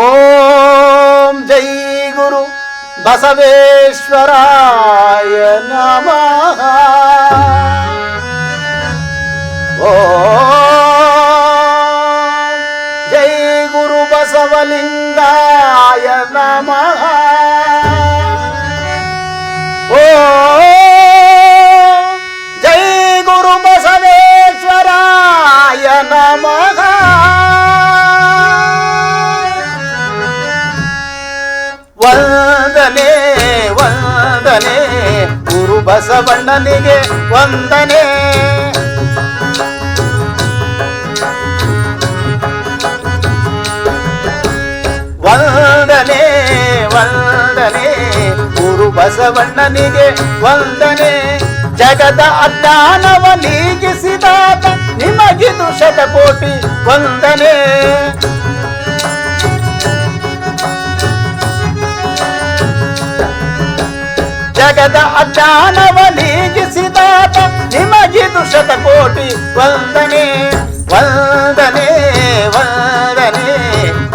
ఓం జై గురు బసవేశ్వరాయ నమ. జై గురు బసవలింగాయ నమా. ಬಸವಣ್ಣನಿಗೆ ವಂದನೆ. ವಂದನೆ ವಂದನೆ ಗುರು ಬಸವಣ್ಣನಿಗೆ ವಂದನೆ. ಜಗದ ಅಜ್ಞಾನವ ನೀಗಿಸಿದಾತ ನಿಮಗಿದು ಶತಕೋಟಿ ವಂದನೆ. ಜಗದ ಅಜ್ಞಾನವ ನೀಗಿಸಿದಾತ ನಿಮಗಿದು ಶತಕೋಟಿ ವಂದನೆ ವಂದನೆ ವಂದನೆ.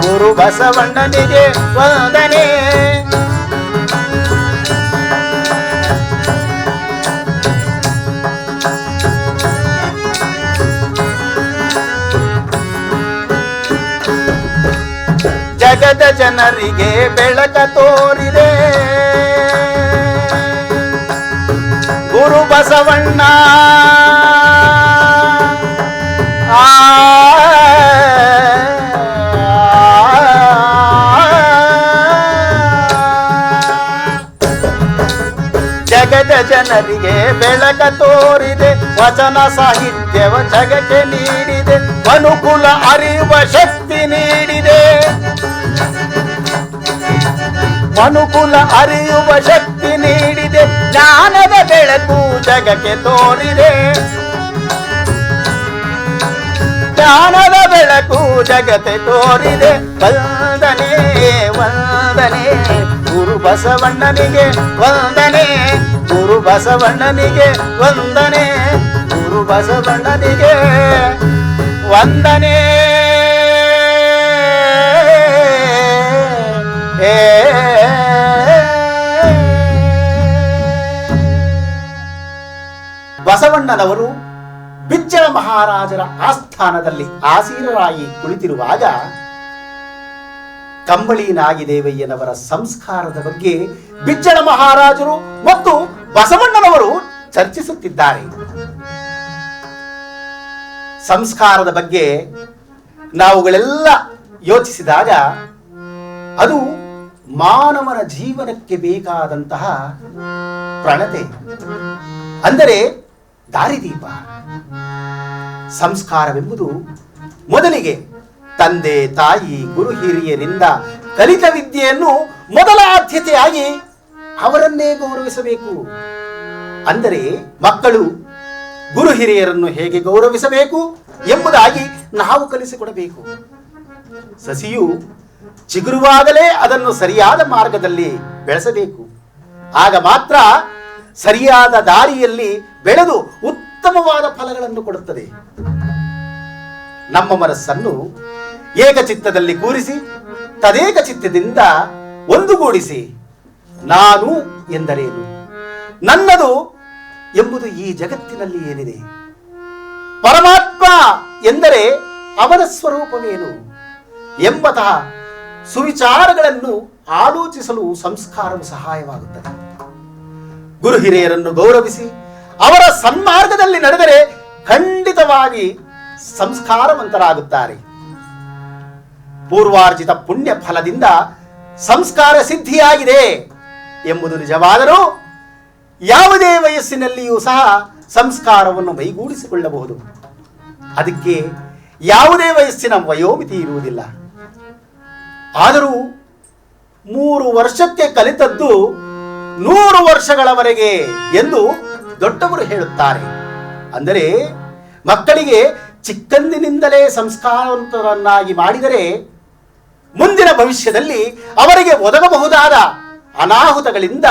ಗುರು ಬಸವಣ್ಣನಿಗೆ ವಂದನೆ. ಜಗದ ಜನರಿಗೆ ಬೆಳಕ ತೋರಿದೆ. ಬಸವಣ್ಣ ಆ ಜಗದ ಜನರಿಗೆ ಬೆಳಕ ತೋರಿದೆ ವಚನ ಸಾಹಿತ್ಯವ ಜಗಕ್ಕೆ ನೀಡಿದೆ ಅನುಕೂಲ ಅರಿವ ಶಕ್ತಿ ನೀಡಿದೆ ಅನುಕೂಲ ಅರಿಯುವ ಶಕ್ತಿ ಬೆಳಕು ಜಗಕ್ಕೆ ತೋರಿದೆ. ಜ್ಞಾನದ ಬೆಳಕು ಜಗತ್ತೆ ತೋರಿದೆ. ವಂದನೆ ವಂದನೆ, ಗುರು ಬಸವಣ್ಣನಿಗೆ ವಂದನೆ, ಗುರು ಬಸವಣ್ಣನಿಗೆ ವಂದನೆ, ಗುರು ಬಸವಣ್ಣನಿಗೆ ವಂದನೆ. ಏ ಬಸವಣ್ಣನವರು ಬಿಜ್ಜಳ ಮಹಾರಾಜರ ಆಸ್ಥಾನದಲ್ಲಿ ಆಸೀನರಾಗಿ ಕುಳಿತಿರುವಾಗ ಕಂಬಳಿ ನಾಗಿದೇವಯ್ಯನವರ ಸಂಸ್ಕಾರದ ಬಗ್ಗೆ ಬಿಜ್ಜಳ ಮಹಾರಾಜರು ಮತ್ತು ಬಸವಣ್ಣನವರು ಚರ್ಚಿಸುತ್ತಿದ್ದಾರೆ. ಸಂಸ್ಕಾರದ ಬಗ್ಗೆ ನಾವುಗಳೆಲ್ಲ ಯೋಚಿಸಿದಾಗ ಅದು ಮಾನವನ ಜೀವನಕ್ಕೆ ಬೇಕಾದಂತಹ ಪ್ರಣತೆ. ಅಂದರೆ ದಾರಿದೀಪ. ಸಂಸ್ಕಾರವೆಂಬುದು ಮೊದಲಿಗೆ ತಂದೆ ತಾಯಿ ಗುರು ಹಿರಿಯರಿಂದ ಕಲಿತ ವಿದ್ಯೆಯನ್ನು ಮೊದಲ ಆದ್ಯತೆಯಾಗಿ ಅವರನ್ನೇ ಗೌರವಿಸಬೇಕು. ಅಂದರೆ ಮಕ್ಕಳು ಗುರು ಹಿರಿಯರನ್ನು ಹೇಗೆ ಗೌರವಿಸಬೇಕು ಎಂಬುದಾಗಿ ನಾವು ಕಲಿಸಿಕೊಡಬೇಕು. ಸಸಿಯು ಚಿಗುರುವಾಗಲೇ ಅದನ್ನು ಸರಿಯಾದ ಮಾರ್ಗದಲ್ಲಿ ಬೆಳೆಸಬೇಕು. ಆಗ ಮಾತ್ರ ಸರಿಯಾದ ದಾರಿಯಲ್ಲಿ ಬೆಳೆದು ಉತ್ತಮವಾದ ಫಲಗಳನ್ನು ಕೊಡುತ್ತದೆ. ನಮ್ಮ ಮನಸ್ಸನ್ನು ಏಕಚಿತ್ತದಲ್ಲಿ ಕೂರಿಸಿ, ತದೇಕ ಚಿತ್ತದಿಂದ ಒಂದುಗೂಡಿಸಿ, ನಾನು ಎಂದರೇನು? ನನ್ನದು ಎಂಬುದು ಈ ಜಗತ್ತಿನಲ್ಲಿ ಏನಿದೆ? ಪರಮಾತ್ಮ ಎಂದರೆ ಅವನ ಸ್ವರೂಪವೇನು? ಎಂಬತಹ ಸುವಿಚಾರಗಳನ್ನು ಆಲೋಚಿಸಲು ಸಂಸ್ಕಾರವು ಸಹಾಯವಾಗುತ್ತದೆ. ಗುರು ಹಿರಿಯರನ್ನು ಗೌರವಿಸಿ ಅವರ ಸನ್ಮಾರ್ಗದಲ್ಲಿ ನಡೆದರೆ ಖಂಡಿತವಾಗಿ ಸಂಸ್ಕಾರವಂತರಾಗುತ್ತಾರೆ. ಪೂರ್ವಾರ್ಜಿತ ಪುಣ್ಯ ಫಲದಿಂದ ಸಂಸ್ಕಾರ ಸಿದ್ಧಿಯಾಗಿದೆ ಎಂಬುದು ನಿಜವಾದರೂ ಯಾವುದೇ ವಯಸ್ಸಿನಲ್ಲಿಯೂ ಸಹ ಸಂಸ್ಕಾರವನ್ನು ಮೈಗೂಡಿಸಿಕೊಳ್ಳಬಹುದು. ಅದಕ್ಕೆ ಯಾವುದೇ ವಯಸ್ಸಿನ ವಯೋಮಿತಿ ಇರುವುದಿಲ್ಲ. ಆದರೂ ಮೂರು ವರ್ಷಕ್ಕೆ ಕಲಿತದ್ದು ನೂರು ವರ್ಷಗಳವರೆಗೆ ಎಂದು ದೊಡ್ಡವರು ಹೇಳುತ್ತಾರೆ. ಅಂದರೆ ಮಕ್ಕಳಿಗೆ ಚಿಕ್ಕಂದಿನಿಂದಲೇ ಸಂಸ್ಕಾರವಂತರನ್ನಾಗಿ ಮಾಡಿದರೆ ಮುಂದಿನ ಭವಿಷ್ಯದಲ್ಲಿ ಅವರಿಗೆ ಒದಗಬಹುದಾದ ಅನಾಹುತಗಳಿಂದ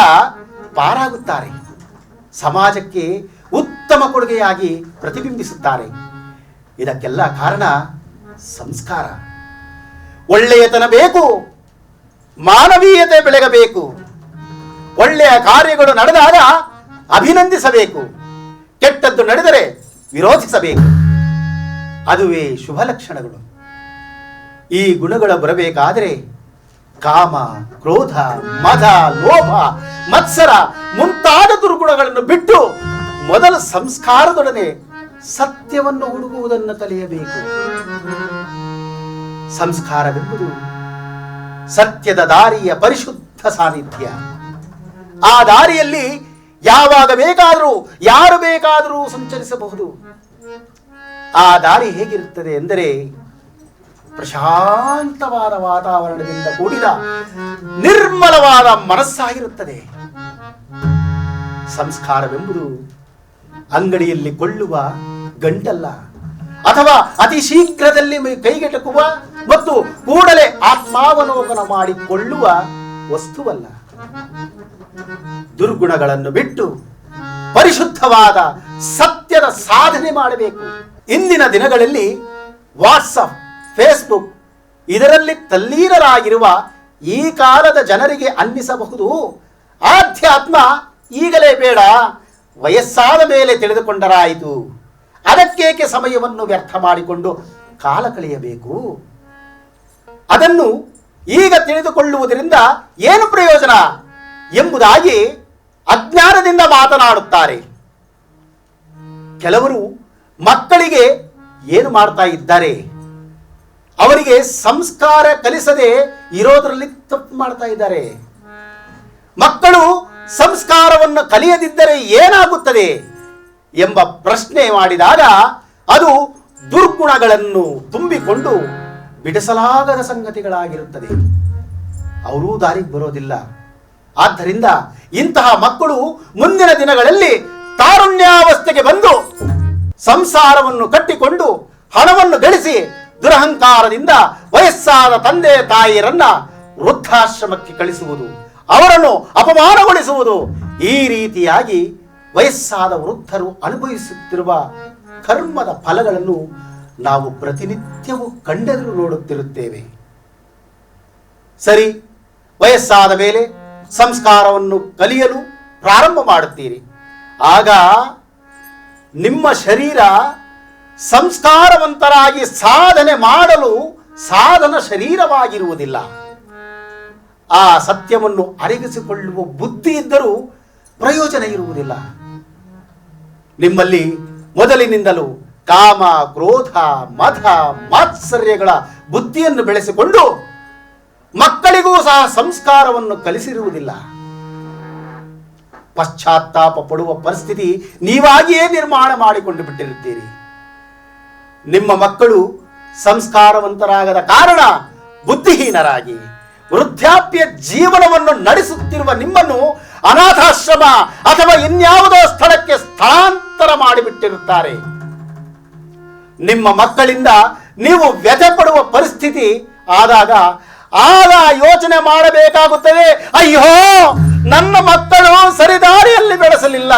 ಪಾರಾಗುತ್ತಾರೆ. ಸಮಾಜಕ್ಕೆ ಉತ್ತಮ ಕೊಡುಗೆಯಾಗಿ ಪ್ರತಿಬಿಂಬಿಸುತ್ತಾರೆ. ಇದಕ್ಕೆಲ್ಲ ಕಾರಣ ಸಂಸ್ಕಾರ. ಒಳ್ಳೆಯತನ ಬೇಕು, ಮಾನವೀಯತೆ ಬೆಳಗಬೇಕು. ಒಳ್ಳೆಯ ಕಾರ್ಯಗಳು ನಡೆದಾಗ ಅಭಿನಂದಿಸಬೇಕು. ಕೆಟ್ಟದ್ದು ನಡೆದರೆ ವಿರೋಧಿಸಬೇಕು. ಅದುವೇ ಶುಭ ಲಕ್ಷಣಗಳು. ಈ ಗುಣಗಳು ಬರಬೇಕಾದರೆ ಕಾಮ, ಕ್ರೋಧ, ಮದ, ಲೋಭ, ಮತ್ಸರ ಮುಂತಾದ ದುರ್ಗುಣಗಳನ್ನು ಬಿಟ್ಟು ಮೊದಲ ಸಂಸ್ಕಾರದೊಡನೆ ಸತ್ಯವನ್ನು ಹುಡುಕುವುದನ್ನು ಕಲಿಯಬೇಕು ಸಂಸ್ಕಾರವೆಂಬುದು ಸತ್ಯದ ದಾರಿಯ ಪರಿಶುದ್ಧ ಸಾನ್ನಿಧ್ಯ. ಆ ದಾರಿಯಲ್ಲಿ ಯಾವಾಗ ಬೇಕಾದರೂ, ಯಾರು ಬೇಕಾದರೂ ಸಂಚರಿಸಬಹುದು. ಆ ದಾರಿ ಹೇಗಿರುತ್ತದೆ ಎಂದರೆ, ಪ್ರಶಾಂತವಾದ ವಾತಾವರಣದಿಂದ ಕೂಡಿದ ನಿರ್ಮಲವಾದ ಮನಸ್ಸಾಗಿರುತ್ತದೆ. ಸಂಸ್ಕಾರವೆಂಬುದು ಅಂಗಡಿಯಲ್ಲಿ ಕೊಳ್ಳುವ ಗಂಟಲ್ಲ, ಅಥವಾ ಅತಿ ಶೀಘ್ರದಲ್ಲಿ ಕೈಗೆಟಕುವ ಮತ್ತು ಕೂಡಲೇ ಆತ್ಮಾವಲೋಕನ ಮಾಡಿಕೊಳ್ಳುವ ವಸ್ತುವಲ್ಲ. ದುರ್ಗುಣಗಳನ್ನು ಬಿಟ್ಟು ಪರಿಶುದ್ಧವಾದ ಸತ್ಯದ ಸಾಧನೆ ಮಾಡಬೇಕು. ಇಂದಿನ ದಿನಗಳಲ್ಲಿ ವಾಟ್ಸಪ್, ಫೇಸ್ಬುಕ್ ಇದರಲ್ಲಿ ತಲ್ಲೀನರಾಗಿರುವ ಈ ಕಾಲದ ಜನರಿಗೆ ಅನ್ನಿಸಬಹುದು. ಆಧ್ಯಾತ್ಮ ಈಗಲೇ ಬೇಡ, ವಯಸ್ಸಾದ ಮೇಲೆ ತಿಳಿದುಕೊಂಡರಾಯಿತು. ಅದಕ್ಕೇಕೆ ಸಮಯವನ್ನು ವ್ಯರ್ಥ ಮಾಡಿಕೊಂಡು ಕಾಲ ಕಳೆಯಬೇಕು? ಅದನ್ನು ಈಗ ತಿಳಿದುಕೊಳ್ಳುವುದರಿಂದ ಏನು ಪ್ರಯೋಜನ ಎಂಬುದಾಗಿ ಅಜ್ಞಾನದಿಂದ ಮಾತನಾಡುತ್ತಾರೆ. ಕೆಲವರು ಮಕ್ಕಳಿಗೆ ಏನು ಮಾಡ್ತಾ ಇದ್ದಾರೆ? ಅವರಿಗೆ ಸಂಸ್ಕಾರ ಕಲಿಸದೆ ಇರೋದರಲ್ಲಿ ತಪ್ಪು ಮಾಡ್ತಾ ಇದ್ದಾರೆ. ಮಕ್ಕಳು ಸಂಸ್ಕಾರವನ್ನು ಕಲಿಯದಿದ್ದರೆ ಏನಾಗುತ್ತದೆ ಎಂಬ ಪ್ರಶ್ನೆ ಮಾಡಿದಾಗ ಅದು ದುರ್ಗುಣಗಳನ್ನು ತುಂಬಿಕೊಂಡು ಬಿಡಿಸಲಾಗದ ಸಂಗತಿಗಳಾಗಿರುತ್ತದೆ. ಅವರೂ ದಾರಿಗೆ ಬರೋದಿಲ್ಲ. ಆದ್ದರಿಂದ ಇಂತಹ ಮಕ್ಕಳು ಮುಂದಿನ ದಿನಗಳಲ್ಲಿ ತಾರುಣ್ಯಾವಸ್ಥೆಗೆ ಬಂದು ಸಂಸಾರವನ್ನು ಕಟ್ಟಿಕೊಂಡು ಹಣವನ್ನು ಗಳಿಸಿ ದುರಹಂಕಾರದಿಂದ ವಯಸ್ಸಾದ ತಂದೆ ತಾಯಿಯರನ್ನ ವೃದ್ಧಾಶ್ರಮಕ್ಕೆ ಕಳಿಸುವುದು, ಅವರನ್ನು ಅಪಮಾನಗೊಳಿಸುವುದು ಈ ರೀತಿಯಾಗಿ ವಯಸ್ಸಾದ ವೃದ್ಧರು ಅನುಭವಿಸುತ್ತಿರುವ ಕರ್ಮದ ಫಲಗಳನ್ನು ನಾವು ಪ್ರತಿನಿತ್ಯವೂ ಕಂಡೆದುರು ನೋಡುತ್ತಿರುತ್ತೇವೆ. ಸರಿ, ವಯಸ್ಸಾದ ಮೇಲೆ ಸಂಸ್ಕಾರವನ್ನು ಕಲಿಯಲು ಪ್ರಾರಂಭ ಮಾಡುತ್ತೀರಿ. ಆಗ ನಿಮ್ಮ ಶರೀರ ಸಂಸ್ಕಾರವಂತರಾಗಿ ಸಾಧನೆ ಮಾಡಲು ಸಾಧನ ಶರೀರವಾಗಿರುವುದಿಲ್ಲ. ಆ ಸತ್ಯವನ್ನು ಅರಗಿಸಿಕೊಳ್ಳುವ ಬುದ್ಧಿ ಇದ್ದರೂ ಪ್ರಯೋಜನ ಇರುವುದಿಲ್ಲ. ನಿಮ್ಮಲ್ಲಿ ಮೊದಲಿನಿಂದಲೂ ಕಾಮ, ಕ್ರೋಧ ಮಧ ಮಾತ್ಸರ್ಯಗಳ ಬುದ್ಧಿಯನ್ನು ಬೆಳೆಸಿಕೊಂಡು ಮಕ್ಕಳಿಗೂ ಸಹ ಸಂಸ್ಕಾರವನ್ನು ಕಲಿಸಿರುವುದಿಲ್ಲ. ಪಶ್ಚಾತ್ತಾಪ ಪಡುವ ಪರಿಸ್ಥಿತಿ ನೀವಾಗಿಯೇ ನಿರ್ಮಾಣ ಮಾಡಿಕೊಂಡು ಬಿಟ್ಟಿರುತ್ತೀರಿ. ನಿಮ್ಮ ಮಕ್ಕಳು ಸಂಸ್ಕಾರವಂತರಾಗದ ಕಾರಣ ಬುದ್ಧಿಹೀನರಾಗಿ ವೃದ್ಧಾಪ್ಯ ಜೀವನವನ್ನು ನಡೆಸುತ್ತಿರುವ ನಿಮ್ಮನ್ನು ಅನಾಥಾಶ್ರಮ ಅಥವಾ ಇನ್ಯಾವುದೋ ಸ್ಥಳಕ್ಕೆ ಸ್ಥಳಾಂತರ ಮಾಡಿಬಿಟ್ಟಿರುತ್ತಾರೆ. ನಿಮ್ಮ ಮಕ್ಕಳಿಂದ ನೀವು ವ್ಯಥೆ ಪಡುವ ಪರಿಸ್ಥಿತಿ ಆದಾಗ ಆಗ ಯೋಚನೆ ಮಾಡಬೇಕಾಗುತ್ತದೆ, ಅಯ್ಯೋ, ನನ್ನ ಮಕ್ಕಳು ಸರಿದಾರಿಯಲ್ಲಿ ಬೆಳೆಸಲಿಲ್ಲ.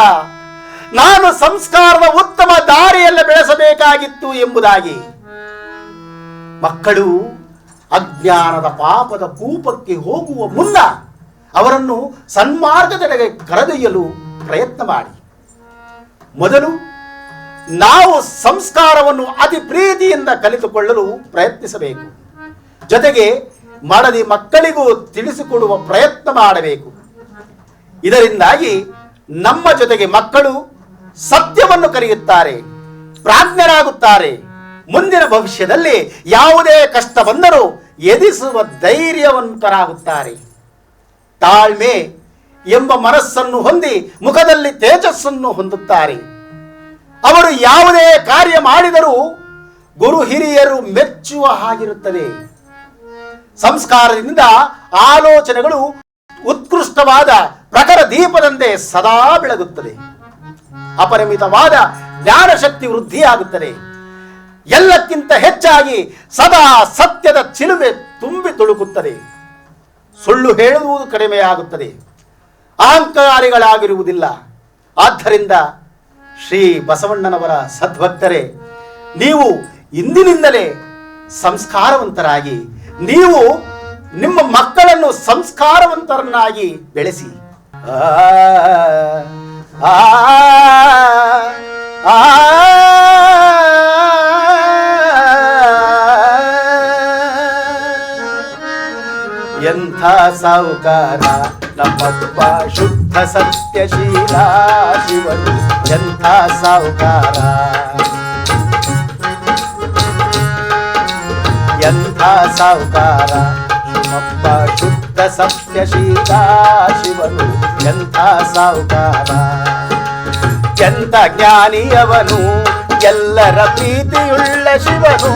ನಾನು ಸಂಸ್ಕಾರದ ಉತ್ತಮ ದಾರಿಯಲ್ಲಿ ಬೆಳೆಸಬೇಕಾಗಿತ್ತು ಎಂಬುದಾಗಿ. ಮಕ್ಕಳು ಅಜ್ಞಾನದ ಪಾಪದ ಕೂಪಕ್ಕೆ ಹೋಗುವ ಮುನ್ನ ಅವರನ್ನು ಸನ್ಮಾರ್ಗದೆಡೆಗೆ ಕರೆದೊಯ್ಯಲು ಪ್ರಯತ್ನ ಮಾಡಿ. ಮೊದಲು ನಾವು ಸಂಸ್ಕಾರವನ್ನು ಅತಿ ಪ್ರೀತಿಯಿಂದ ಕಲಿತುಕೊಳ್ಳಲು ಪ್ರಯತ್ನಿಸಬೇಕು. ಜೊತೆಗೆ ಮಾಡದಿ ಮಕ್ಕಳಿಗೂ ತಿಳಿಸಿಕೊಡುವ ಪ್ರಯತ್ನ ಮಾಡಬೇಕು. ಇದರಿಂದಾಗಿ ನಮ್ಮ ಜೊತೆಗೆ ಮಕ್ಕಳು ಸತ್ಯವನ್ನು ಕರೆಯುತ್ತಾರೆ ಪ್ರಾಜ್ಞರಾಗುತ್ತಾರೆ. ಮುಂದಿನ ಭವಿಷ್ಯದಲ್ಲಿ ಯಾವುದೇ ಕಷ್ಟ ಬಂದರೂ ಎದಿಸುವ ಧೈರ್ಯವಂತರಾಗುತ್ತಾರೆ. ತಾಳ್ಮೆ ಎಂಬ ಮನಸ್ಸನ್ನು ಹೊಂದಿ ಮುಖದಲ್ಲಿ ತೇಜಸ್ಸನ್ನು ಹೊಂದುತ್ತಾರೆ. ಅವರು ಯಾವುದೇ ಕಾರ್ಯ ಮಾಡಿದರೂ ಗುರು ಹಿರಿಯರು ಮೆಚ್ಚುವ ಹಾಗಿರುತ್ತದೆ. ಸಂಸ್ಕಾರದಿಂದ ಆಲೋಚನೆಗಳು ಉತ್ಕೃಷ್ಟವಾದ ಪ್ರಖರ ದೀಪದಂತೆ ಸದಾ ಬೆಳಗುತ್ತದೆ. ಅಪರಿಮಿತವಾದ ಜ್ಞಾನಶಕ್ತಿ ವೃದ್ಧಿಯಾಗುತ್ತದೆ. ಎಲ್ಲಕ್ಕಿಂತ ಹೆಚ್ಚಾಗಿ ಸದಾ ಸತ್ಯದ ಚಿಲುಮೆ ತುಂಬಿ ತುಳುಕುತ್ತದೆ. ಸುಳ್ಳು ಹೇಳುವುದು ಕಡಿಮೆಯಾಗುತ್ತದೆ. ಅಹಂಕಾರಿಗಳಾಗಿರುವುದಿಲ್ಲ. ಆದ್ದರಿಂದ ಶ್ರೀ ಬಸವಣ್ಣನವರ ಸದ್ಭಕ್ತರೇ, ನೀವು ಇಂದಿನಿಂದಲೇ ಸಂಸ್ಕಾರವಂತರಾಗಿ ನೀವು ನಿಮ್ಮ ಮಕ್ಕಳನ್ನು ಸಂಸ್ಕಾರವಂತರನ್ನಾಗಿ ಬೆಳೆಸಿ ಆ, ಎಂಥ ಸಾವುಕಾರ ನಮ್ಮಪ್ಪ ಶುದ್ಧ ಸತ್ಯಶೀಲ ಶಿವನು ಎಂಥ ಸಾಹುಕಾರ ಎಂಥ ಸಾಹುಕಾರ ನಿಮ್ಮಪ್ಪ ಶುದ್ಧ ಸತ್ಯಶೀಲ ಶಿವನು ಎಂಥ ಸಾಹುಕಾರ ಎಂಥ ಜ್ಞಾನಿಯವನು? ಎಲ್ಲರ ಪ್ರೀತಿಯುಳ್ಳ ಶಿವನು?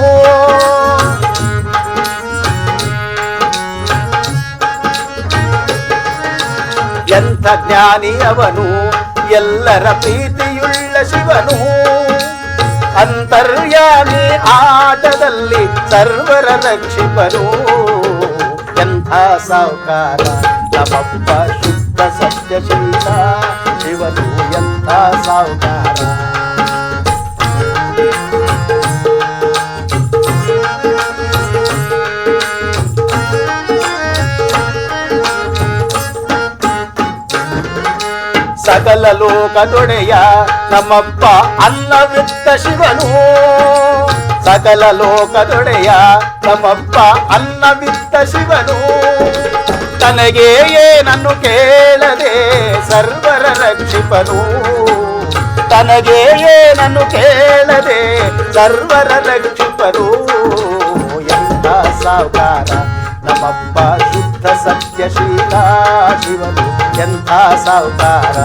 ಎಂಥ ಜ್ಞಾನಿಯವನು? ಎಲ್ಲರ ಪ್ರೀತಿಯುಳ್ಳ ಶಿವನು? ಅಂತರ್ಯಾಮಿ ಆಟದಲ್ಲಿ ಸರ್ವರ ರಕ್ಷಿಪರು ಎಂಥ ಸಾವುಕಾರ. ನಮ್ಮಪ್ಪ ಶುದ್ಧ ಸತ್ಯಶೀಲ ಶಿವನು ಎಂಥ ಸಾವುಕಾರ. ಸಕಲ ಲೋಕದೊಡೆಯ ನಮ್ಮಪ್ಪ ಅನ್ನವಿತ್ತ ಶಿವನು. ಸಕಲ ಲೋಕದೊಡೆಯ ನಮ್ಮಪ್ಪ ಅನ್ನವಿತ್ತ ಶಿವನು. ತನಗೆ ಏನನ್ನು ಕೇಳದೆ ಸರ್ವರ ರಕ್ಷಿಪನು. ತನಗೆ ಏನನ್ನು ಕೇಳದೆ ಸರ್ವರ ರಕ್ಷಿಪರು ಎಂಥ ಸಾವುಕಾರ ನಮ್ಮಪ್ಪ ಶುದ್ಧ ಸತ್ಯಶೀಲ ಶಿವನು. ಎಂಥ ಸಾವುಕಾರ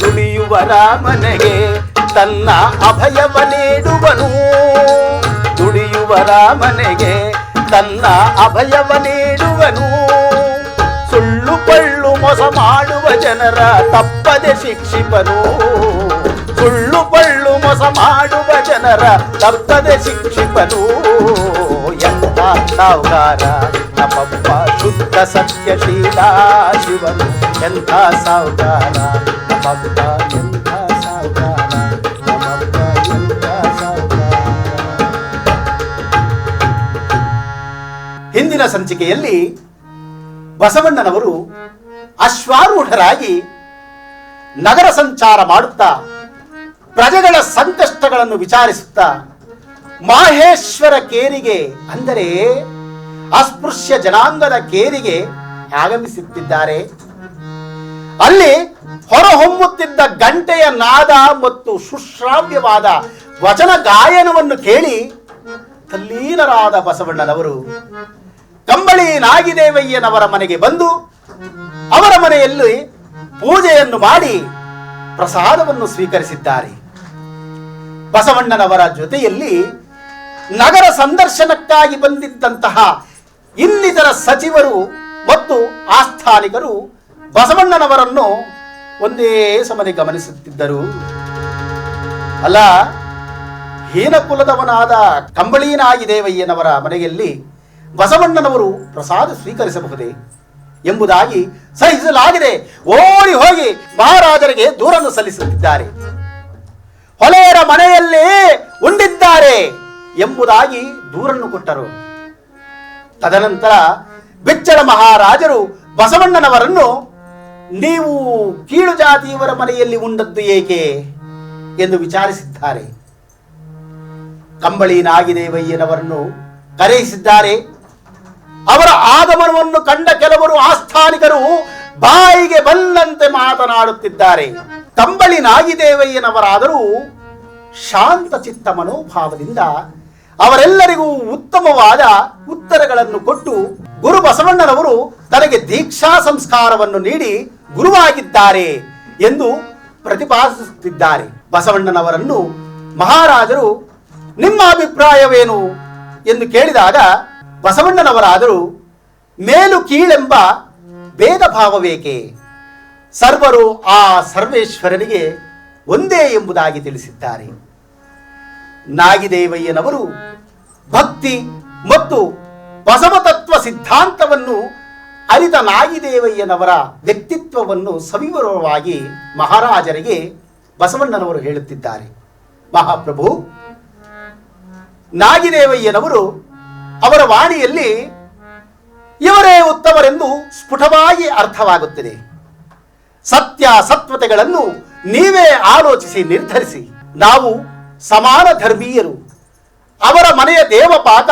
ದುಡಿಯುವರ ಮನೆಗೆ ತನ್ನ ಅಭಯವ ನೀಡುವನು. ದುಡಿಯುವರ ಮನೆಗೆ ತನ್ನ ಅಭಯವ ನೀಡುವನು. ಸುಳ್ಳು ಪಳ್ಳು ಮೋಸ ಮಾಡುವ ಜನರ ತಪ್ಪದೆ ಶಿಕ್ಷಿಪನು. ಮೋಸ ಮಾಡುವ ಜನರ ತಪ್ಪದೆ ಶಿಕ್ಷಿಪನು ಎಂಬ ಸಾವುಗಾರ ನಮ್ಮಪ್ಪ ಶುದ್ಧ ಸತ್ಯಶೀಲ ಶಿವನು ಎಂಥ ಸಾವುಕಾರ. ನಮ್ಮಪ್ಪ ಹಿಂದಿನ ಸಂಚಿಕೆಯಲ್ಲಿ ಬಸವಣ್ಣನವರು ಅಶ್ವಾರೂಢರಾಗಿ ನಗರ ಸಂಚಾರ ಮಾಡುತ್ತಾ ಪ್ರಜೆಗಳ ಸಂಕಷ್ಟಗಳನ್ನು ವಿಚಾರಿಸುತ್ತಾ ಮಾಹೇಶ್ವರ ಕೇರಿಗೆ, ಅಂದರೆ ಅಸ್ಪೃಶ್ಯ ಜನಾಂಗದ ಕೇರಿಗೆ ಆಗಮಿಸುತ್ತಿದ್ದಾರೆ. ಅಲ್ಲಿ ಹೊರಹೊಮ್ಮುತ್ತಿದ್ದ ಗಂಟೆಯ ನಾದ ಮತ್ತು ಸುಶ್ರಾವ್ಯವಾದ ವಚನ ಗಾಯನವನ್ನು ಕೇಳಿ ತಲ್ಲೀನರಾದ ಬಸವಣ್ಣನವರು ಕಂಬಳಿ ನಾಗಿದೇವಯ್ಯನವರ ಮನೆಗೆ ಬಂದು ಅವರ ಮನೆಯಲ್ಲಿ ಪೂಜೆಯನ್ನು ಮಾಡಿ ಪ್ರಸಾದವನ್ನು ಸ್ವೀಕರಿಸಿದ್ದಾರೆ. ಬಸವಣ್ಣನವರ ಜೊತೆಯಲ್ಲಿ ನಗರ ಸಂದರ್ಶನಕ್ಕಾಗಿ ಬಂದಿದ್ದಂತಹ ಇನ್ನಿತರ ಸಚಿವರು ಮತ್ತು ಆಸ್ಥಾನಿಕರು ಬಸವಣ್ಣನವರನ್ನು ಒಂದೇ ಸಮನೆ ಗಮನಿಸುತ್ತಿದ್ದರು. ಅಲ್ಲ ಹೀನ ಕುಲದವನಾದ ಕಂಬಳೀನಾಗಿದೇವಯ್ಯನವರ ಮನೆಯಲ್ಲಿ ಬಸವಣ್ಣನವರು ಪ್ರಸಾದ ಸ್ವೀಕರಿಸಬಹುದೇ ಎಂಬುದಾಗಿ ಸಹಿಸಲಾಗಿದೆ. ಓಡಿ ಹೋಗಿ ಮಹಾರಾಜರಿಗೆ ದೂರನ್ನು ಸಲ್ಲಿಸುತ್ತಿದ್ದಾರೆ. ಹೊಲೆಯರ ಮನೆಯಲ್ಲಿ ಉಂಡಿದ್ದಾರೆ ಎಂಬುದಾಗಿ ದೂರನ್ನು ಕೊಟ್ಟರು. ತದನಂತರ ಬಿಚ್ಚಳ ಮಹಾರಾಜರು ಬಸವಣ್ಣನವರನ್ನು, ನೀವು ಕೀಳು ಜಾತಿಯವರ ಮನೆಯಲ್ಲಿ ಉಂಡದ್ದು ಏಕೆ? ಎಂದು ವಿಚಾರಿಸಿದ್ದಾರೆ. ಕಂಬಳಿ ನಾಗಿದೇವಯ್ಯನವರನ್ನು ಕರೆಯಿಸಿದ್ದಾರೆ. ಅವರ ಆಗಮನವನ್ನು ಕಂಡ ಕೆಲವರು ಆಸ್ಥಾನಿಕರು ಬಾಯಿಗೆ ಬಂದಂತೆ ಮಾತನಾಡುತ್ತಿದ್ದಾರೆ. ಕಂಬಳಿ ನಾಗಿದೇವಯ್ಯನವರಾದರೂ ಶಾಂತ ಚಿತ್ತ ಮನೋಭಾವದಿಂದ ಅವರೆಲ್ಲರಿಗೂ ಉತ್ತಮವಾದ ಉತ್ತರಗಳನ್ನು ಕೊಟ್ಟು ಗುರು ಬಸವಣ್ಣನವರು ತನಗೆ ದೀಕ್ಷಾ ಸಂಸ್ಕಾರವನ್ನು ನೀಡಿ ಗುರುವಾಗಿದ್ದಾರೆ ಎಂದು ಪ್ರತಿಪಾದಿಸುತ್ತಿದ್ದಾರೆ. ಬಸವಣ್ಣನವರನ್ನು ಮಹಾರಾಜರು, ನಿಮ್ಮ ಅಭಿಪ್ರಾಯವೇನು ಎಂದು ಕೇಳಿದಾಗ ಬಸವಣ್ಣನವರಾದರೂ ಮೇಲು ಕೀಳೆಂಬ ಭೇದ ಭಾವವೇಕೆ ಸರ್ವರು ಆ ಸರ್ವೇಶ್ವರನಿಗೆ ಒಂದೇ ಎಂಬುದಾಗಿ ತಿಳಿಸಿದ್ದಾರೆ. ನಾಗಿದೇವಯ್ಯನವರು ಭಕ್ತಿ ಮತ್ತು ಬಸವತತ್ವ ಸಿದ್ಧಾಂತವನ್ನು ಅರಿತ ನಾಗಿದೇವಯ್ಯನವರ ವ್ಯಕ್ತಿತ್ವವನ್ನು ಸವಿವರವಾಗಿ ಮಹಾರಾಜರಿಗೆ ಬಸವಣ್ಣನವರು ಹೇಳುತ್ತಿದ್ದಾರೆ. ಮಹಾಪ್ರಭು, ನಾಗಿದೇವಯ್ಯನವರು ಅವರ ವಾಣಿಯಲ್ಲಿ ಇವರೇ ಉತ್ತಮರೆಂದು ಸ್ಫುಟವಾಗಿ ಅರ್ಥವಾಗುತ್ತದೆ. ಸತ್ಯ ಸತ್ವತೆಗಳನ್ನು ನೀವೇ ಆಲೋಚಿಸಿ, ನಿರ್ಧರಿಸಿ. ನಾವು ಸಮಾನ ಧರ್ಮೀಯರು. ಅವರ ಮನೆಯ ದೇವಪಾತ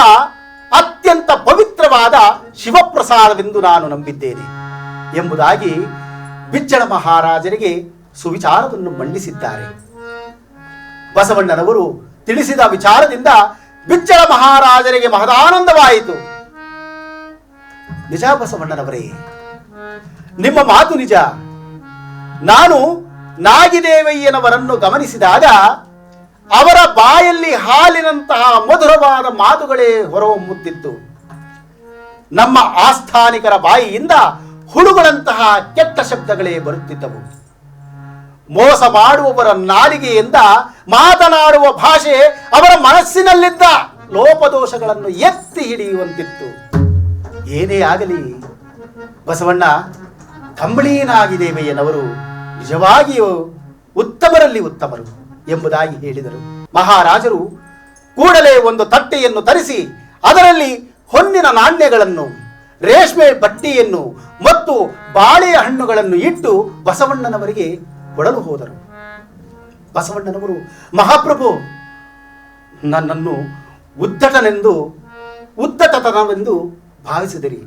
ಅತ್ಯಂತ ಪವಿತ್ರವಾದ ಶಿವಪ್ರಸಾದವೆಂದು ನಾನು ನಂಬಿದ್ದೇನೆ ಎಂಬುದಾಗಿ ಬಿಚ್ಚಳ ಮಹಾರಾಜರಿಗೆ ಸುವಿಚಾರವನ್ನು ಮಂಡಿಸಿದ್ದಾರೆ. ಬಸವಣ್ಣನವರು ತಿಳಿಸಿದ ವಿಚಾರದಿಂದ ಬಿಚ್ಚಳ ಮಹಾರಾಜರಿಗೆ ಮಹದಾನಂದವಾಯಿತು. ನಿಜ ಬಸವಣ್ಣನವರೇ, ನಿಮ್ಮ ಮಾತು ನಿಜ. ನಾನು ನಾಗಿದೇವಯ್ಯನವರನ್ನು ಗಮನಿಸಿದಾಗ ಅವರ ಬಾಯಲ್ಲಿ ಹಾಲಿನಂತಹ ಮಧುರವಾದ ಮಾತುಗಳೇ ಹೊರಹೊಮ್ಮುತ್ತಿತ್ತು. ನಮ್ಮ ಆಸ್ಥಾನಿಕರ ಬಾಯಿಯಿಂದ ಹುಳುಗಳಂತಹ ಕೆಟ್ಟ ಶಬ್ದಗಳೇ ಬರುತ್ತಿದ್ದವು. ಮೋಸ ಮಾಡುವವರ ನಾಲಿಗೆಯಿಂದ ಮಾತನಾಡುವ ಭಾಷೆ ಅವರ ಮನಸ್ಸಿನಲ್ಲಿದ್ದ ಲೋಪದೋಷಗಳನ್ನು ಎತ್ತಿ ಹಿಡಿಯುವಂತಿತ್ತು. ಏನೇ ಆಗಲಿ, ಬಸವಣ್ಣ ಕಂಬಳೀನಾಗಿದೇವಯ್ಯನವರು ನಿಜವಾಗಿಯೂ ಉತ್ತಮರಲ್ಲಿ ಉತ್ತಮರು ಎಂಬುದಾಗಿ ಹೇಳಿದರು. ಮಹಾರಾಜರು ಕೂಡಲೇ ಒಂದು ತಟ್ಟೆಯನ್ನು ತರಿಸಿ ಅದರಲ್ಲಿ ಹೊನ್ನಿನ ನಾಣ್ಯಗಳನ್ನು, ರೇಷ್ಮೆ ಬಟ್ಟೆಯನ್ನು ಮತ್ತು ಬಾಳೆಯ ಹಣ್ಣುಗಳನ್ನು ಇಟ್ಟು ಬಸವಣ್ಣನವರಿಗೆ ಕೊಡಲು ಹೋದರು. ಬಸವಣ್ಣನವರು, ಮಹಾಪ್ರಭು, ನನ್ನನ್ನು ಉದ್ದಟನೆಂದು, ಉದ್ದಟತನವೆಂದು ಭಾವಿಸಿದಿರಿ.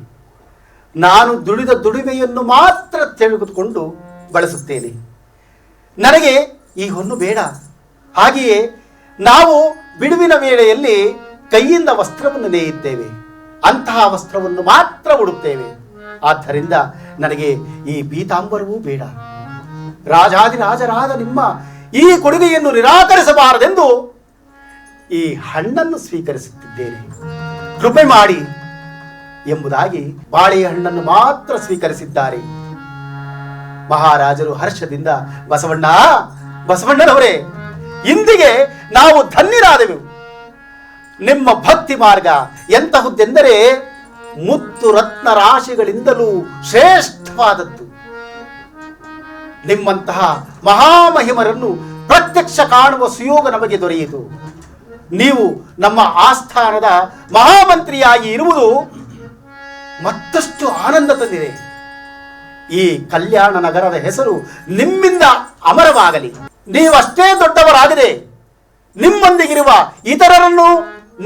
ನಾನು ದುಡಿದ ದುಡಿಮೆಯನ್ನು ಮಾತ್ರ ತೆಗೆದುಕೊಂಡು ಬಳಸುತ್ತೇನೆ. ನನಗೆ ಈ ಹೊನ್ನು ಬೇಡ. ಹಾಗೆಯೇ ನಾವು ಬಿಡುವಿನ ವೇಳೆಯಲ್ಲಿ ಕೈಯಿಂದ ವಸ್ತ್ರವನ್ನು ನೇಯುತ್ತೇವೆ. ಅಂತಹ ವಸ್ತ್ರವನ್ನು ಮಾತ್ರ ಉಡುತ್ತೇವೆ. ಆದ್ದರಿಂದ ನನಗೆ ಈ ಪೀತಾಂಬರವೂ ಬೇಡ. ರಾಜಾದಿರಾಜರಾದ ನಿಮ್ಮ ಈ ಕೊಡುಗೆಯನ್ನು ನಿರಾಕರಿಸಬಾರದೆಂದು ಈ ಹಣ್ಣನ್ನು ಸ್ವೀಕರಿಸುತ್ತಿದ್ದೇನೆ. ಕೃಪೆ ಮಾಡಿ ಎಂಬುದಾಗಿ ಬಾಳೆಹಣ್ಣನ್ನು ಮಾತ್ರ ಸ್ವೀಕರಿಸಿದ್ದಾರೆ. ಮಹಾರಾಜರು ಹರ್ಷದಿಂದ, ಬಸವಣ್ಣ, ಬಸವಣ್ಣನವರೇ, ಇಂದಿಗೆ ನಾವು ಧನ್ಯರಾದೆವು. ನಿಮ್ಮ ಭಕ್ತಿ ಮಾರ್ಗ ಎಂತಹುದೆಂದರೆ ಮುತ್ತು ರತ್ನ ರಾಶಿಗಳಿಂದಲೂ ಶ್ರೇಷ್ಠವಾದದ್ದು. ನಿಮ್ಮಂತಹ ಮಹಾಮಹಿಮರನ್ನು ಪ್ರತ್ಯಕ್ಷ ಕಾಣುವ ಸುಯೋಗ ನಮಗೆ ದೊರೆಯಿತು. ನೀವು ನಮ್ಮ ಆಸ್ಥಾನದ ಮಹಾಮಂತ್ರಿಯಾಗಿ ಇರುವುದು ಮತ್ತಷ್ಟು ಆನಂದ ತಂದಿದೆ. ಈ ಕಲ್ಯಾಣ ನಗರದ ಹೆಸರು ನಿಮ್ಮಿಂದ ಅಮರವಾಗಲಿ. ನೀವಷ್ಟೇ ದೊಡ್ಡವರಾದರೆ ನಿಮ್ಮೊಂದಿಗಿರುವ ಇತರರನ್ನು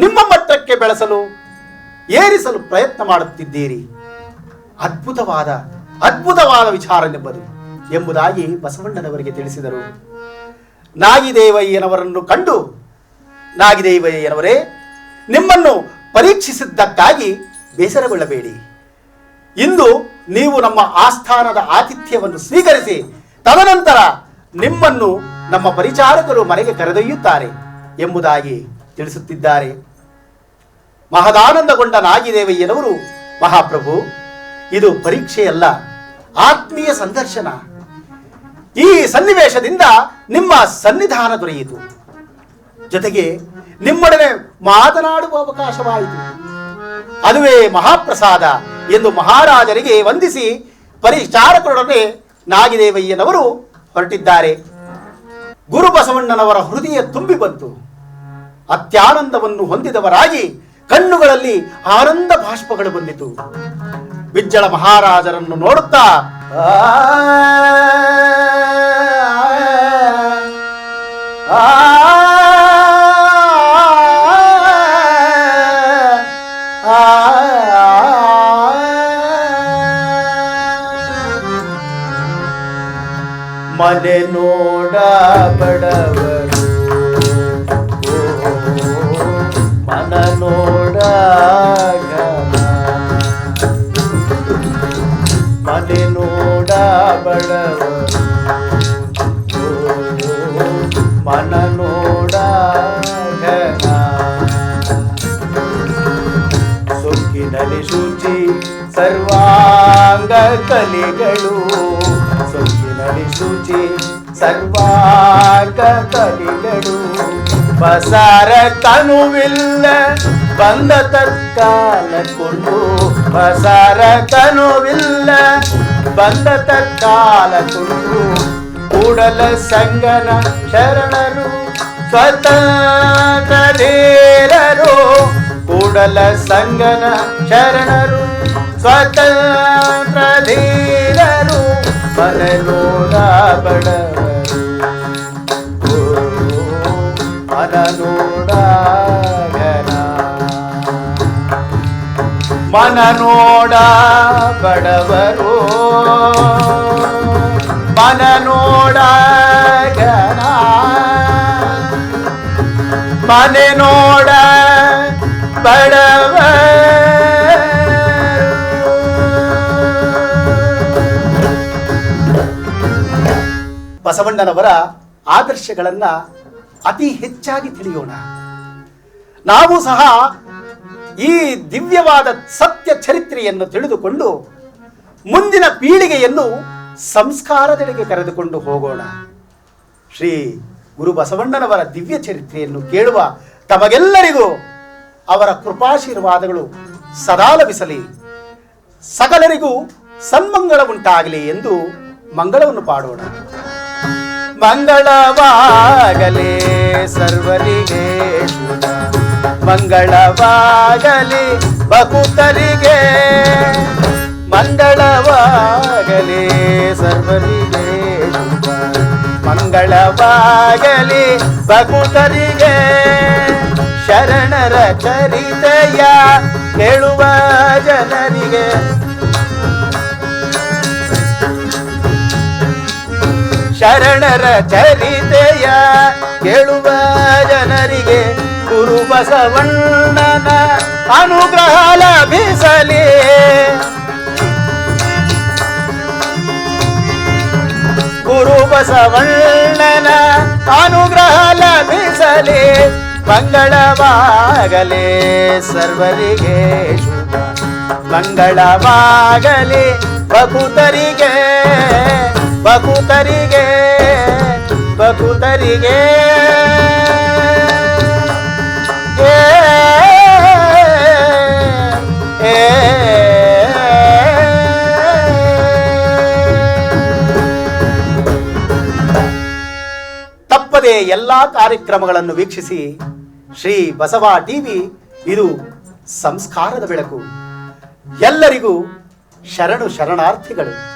ನಿಮ್ಮ ಮಟ್ಟಕ್ಕೆ ಬೆಳೆಸಲು, ಏರಿಸಲು ಪ್ರಯತ್ನ ಮಾಡುತ್ತಿದ್ದೀರಿ. ಅದ್ಭುತವಾದ ಅದ್ಭುತವಾದ ವಿಚಾರನೆಂಬುದು ಎಂಬುದಾಗಿ ಬಸವಣ್ಣನವರಿಗೆ ತಿಳಿಸಿದರು. ನಾಗಿದೇವಯ್ಯನವರನ್ನು ಕಂಡು, ನಾಗಿದೇವಯ್ಯನವರೇ, ನಿಮ್ಮನ್ನು ಪರೀಕ್ಷಿಸಿದ್ದಕ್ಕಾಗಿ ಬೇಸರಗೊಳ್ಳಬೇಡಿ. ಇಂದು ನೀವು ನಮ್ಮ ಆಸ್ಥಾನದ ಆತಿಥ್ಯವನ್ನು ಸ್ವೀಕರಿಸಿ, ತದನಂತರ ನಿಮ್ಮನ್ನು ನಮ್ಮ ಪರಿಚಾರಕರು ಮನೆಗೆ ಕರೆದೊಯ್ಯುತ್ತಾರೆ ಎಂಬುದಾಗಿ ತಿಳಿಸುತ್ತಿದ್ದಾರೆ. ಮಹದಾನಂದಗೊಂಡ ನಾಗಿದೇವಯ್ಯನವರು, ಮಹಾಪ್ರಭು, ಇದು ಪರೀಕ್ಷೆಯಲ್ಲ, ಆತ್ಮೀಯ ಸಂದರ್ಶನ. ಈ ಸನ್ನಿವೇಶದಿಂದ ನಿಮ್ಮ ಸನ್ನಿಧಾನ ದೊರೆಯಿತು. ಜೊತೆಗೆ ನಿಮ್ಮೊಡನೆ ಮಾತನಾಡುವ ಅವಕಾಶವಾಯಿತು. ಅದುವೇ ಮಹಾಪ್ರಸಾದ ಎಂದು ಮಹಾರಾಜರಿಗೆ ವಂದಿಸಿ ಪರಿಚಾರಕರೊಡನೆ ನಾಗಿದೇವಯ್ಯನವರು ಹೊರಟಿದ್ದಾರೆ ಗುರು ಬಸವಣ್ಣನವರ ಹೃದಯ ತುಂಬಿ ಬಂತು ಅತ್ಯಾನಂದವನ್ನು ಹೊಂದಿದವರಾಗಿ ಕಣ್ಣುಗಳಲ್ಲಿ ಆನಂದ ಬಾಷ್ಪಗಳು ಬಂದಿತು ಬಿಜ್ಜಳ ಮಹಾರಾಜರನ್ನು ನೋಡುತ್ತಾ ಆ, ಮನೆ ನೋಡ ಬಡವರು ಕಲಿಗಳು ಬಸಾರ ತನುವಿಲ್ಲ ಬಂದ ತತ್ಕಾಲ ಕೊಂಡು ಬಸಾರ ತನುವಿಲ್ಲ ಬಂದ ತತ್ಕಾಲ ಕೊಂಡು ಕೂಡಲ ಸಂಗನ ಶರಣರು ಸ್ವತಂತ್ರ ಧೀರರು ಕೂಡಲ ಸಂಗನ ಶರಣರು ಸ್ವತಂತ್ರ ಧೀರರು ಮನನೋಡ ಬಡವರು ಮನನೋಡ ಮನ ಮನನೋಡ ಬಡವರು. ಮನನೋಡ ನೋಡಗನ. ಮನೆ ನೋಡ ಬಡವ ಬಸವಣ್ಣನವರ ಆದರ್ಶಗಳನ್ನ ಅತಿ ಹೆಚ್ಚಾಗಿ ತಿಳಿಯೋಣ. ನಾವು ಸಹ ಈ ದಿವ್ಯವಾದ ಸತ್ಯ ಚರಿತ್ರೆಯನ್ನು ತಿಳಿದುಕೊಂಡು ಮುಂದಿನ ಪೀಳಿಗೆಯನ್ನು ಸಂಸ್ಕಾರದೆಡೆಗೆ ಕರೆದುಕೊಂಡು ಹೋಗೋಣ. ಶ್ರೀ ಗುರು ಬಸವಣ್ಣನವರ ದಿವ್ಯ ಚರಿತ್ರೆಯನ್ನು ಕೇಳುವ ತಮಗೆಲ್ಲರಿಗೂ ಅವರ ಕೃಪಾಶೀರ್ವಾದಗಳು ಸದಾ ಲಭಿಸಲಿ. ಸಕಲರಿಗೂ ಸನ್ಮಂಗಳ ಉಂಟಾಗಲಿ ಎಂದು ಮಂಗಳವನ್ನು ಪಾಡೋಣ. ಮಂಗಳವಾಗಲಿ. ಸರ್ವರಿಗೆ ಮಂಗಳವಾಗಲಿ ಬಹುತರಿಗೆ ಮಂಗಳವಾಗಲಿ ಸರ್ವರಿಗೆ ಮಂಗಳವಾಗಲಿ ಬಹುತರಿಗೆ ಶರಣರ ಚರಿತೆಯ ಕೇಳುವ ಜನರಿಗೆ. ಶರಣರ ಚರಿತೆಯ ಕೇಳುವ ಜನರಿಗೆ ಗುರು ಬಸವಣ್ಣನ ಅನುಗ್ರಹ ಲಭಿಸಲಿ. ಗುರು ಬಸವಣ್ಣನ ಅನುಗ್ರಹ ಲಭಿಸಲಿ. ಮಂಗಳವಾಗಲಿ ಸರ್ವರಿಗೆ ಶುಭ. ಮಂಗಳವಾಗಲಿ ಬಹುತರಿಗೆ ಭಕುತರಿಗೆ ಭಕುತರಿಗೆ. ತಪ್ಪದೆ ಎಲ್ಲಾ ಕಾರ್ಯಕ್ರಮಗಳನ್ನು ವೀಕ್ಷಿಸಿ ಶ್ರೀ ಬಸವ ಟಿವಿ ಇದು ಸಂಸ್ಕಾರದ ಬೆಳಕು. ಎಲ್ಲರಿಗೂ ಶರಣು ಶರಣಾರ್ಥಿಗಳು.